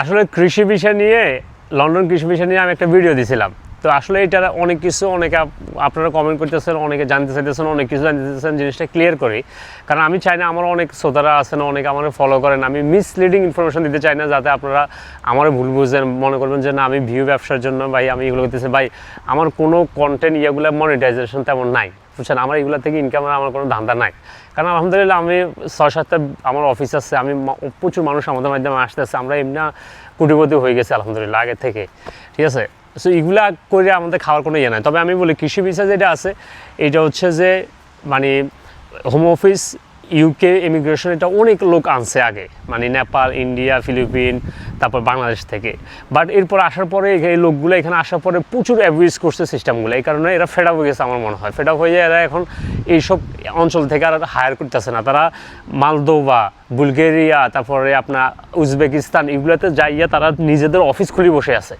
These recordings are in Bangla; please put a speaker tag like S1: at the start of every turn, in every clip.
S1: আসলে কৃষি বিষয় নিয়ে, লন্ডন কৃষি বিষয় নিয়ে আমি একটা ভিডিও দিছিলাম। তো আসলে এটার অনেক কিছু অনেকে আপ- আপনারা কমেন্ট করতেছেন, অনেকে জানতে চাইতেছেন, অনেক কিছু জানতে চাইতেছেন, জিনিসটা ক্লিয়ার করি। কারণ আমি চাই না আমার অনেক শ্রোতারা আছেন, অনেকে আমার ফলো করেন। আমি মিসলিডিং ইনফরমেশন দিতে চাই না, যাতে আপনারা আমার ভুল বুঝেন, মনে করবেন যে না, আমি ভিউ ব্যবসার জন্য, ভাই, আমি এগুলো করতেছি। ভাই, আমার কোনো কন্টেন্ট ইয়েগুলো মনিটাইজেশন তেমন নাই। বুঝছেন? আমার এগুলো থেকে ইনকামের আমার কোনো ধান্দা নাই। কারণ আলহামদুলিল্লাহ আমি ছয় সাতটা আমার অফিস আছে, আমি প্রচুর মানুষ আমাদের মাধ্যমে আসতেছে, আমরা এমনি কোটিপতি হয়ে গেছি আলহামদুলিল্লাহ আগে থেকে। ঠিক আছে? সো এগুলা করে আমাদের খাওয়ার কোনো ইয়ে নাই। তবে আমি বলি, কৃষি বিষয় যেটা আছে, এটা হচ্ছে যে মানে হোম অফিস ইউকে ইমিগ্রেশন এটা অনেক লোক আনছে আগে। মানে নেপাল, ইন্ডিয়া, ফিলিপিন তারপর বাংলাদেশ থেকে। বাট এরপর আসার পরে এই লোকগুলো এখানে আসার পরে প্রচুর অ্যাবিউজ করছে সিস্টেমগুলো এই কারণে এরা ফেড হয়ে গেছে আমার মনে হয়। ফেড হয়ে যায় এরা এখন এইসব অঞ্চল থেকে আর হায়ার করতেছে না। তারা মালদোভা, বুলগেরিয়া, তারপরে আপনার উজবেকিস্তান এগুলোতে যাইয়া তারা নিজেদের অফিস খুলে বসে আছে।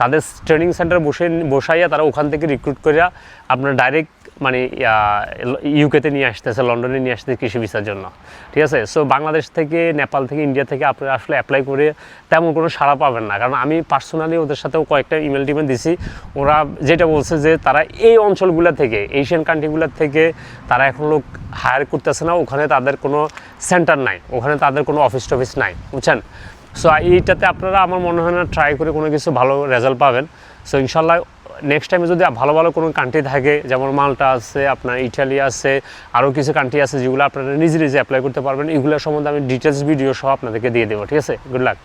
S1: তাদের ট্রেনিং সেন্টার বসে, বসাইয়া তারা ওখান থেকে রিক্রুট করিয়া আপনার ডাইরেক্ট মানে ইউকেতে নিয়ে আসতেছে লন্ডনে নিয়ে আসতেছে কৃষি ভিসার জন্য। ঠিক আছে? সো বাংলাদেশ থেকে নেপাল থেকে ইন্ডিয়া থেকে আপনারা আসলে অ্যাপ্লাই করে তেমন কোনো সাড়া পাবেন না। কারণ আমি পার্সোনালি ওদের সাথেও কয়েকটা ইমেল টিমেল দিছি। ওরা যেটা বলছে যে তারা এই অঞ্চলগুলো থেকে এশিয়ান কান্ট্রিগুলোর থেকে তারা এখন লোক হায়ার করতেছে না। ওখানে তাদের কোনো সেন্টার নাই। ওখানে তাদের কোনো অফিস টফিস নাই। বুঝছেন? সো এইটাতে আপনারা আমার মনে হয় না ট্রাই করে কোনো কিছু ভালো রেজাল্ট পাবেন। সো ইনশাল্লাহ নেক্সট টাইমে যদি ভালো ভালো কোনো কান্ট্রি থাকে, যেমন মাল্টা আছে, আপনার ইটালি আছে আরও কিছু কান্ট্রি আছে যেগুলো আপনারা নিজে নিজে অ্যাপ্লাই করতে পারবেন। এগুলো সম্বন্ধে আমি ডিটেলস ভিডিও সহ আপনাদেরকে দিয়ে দেবো। ঠিক আছে? Good luck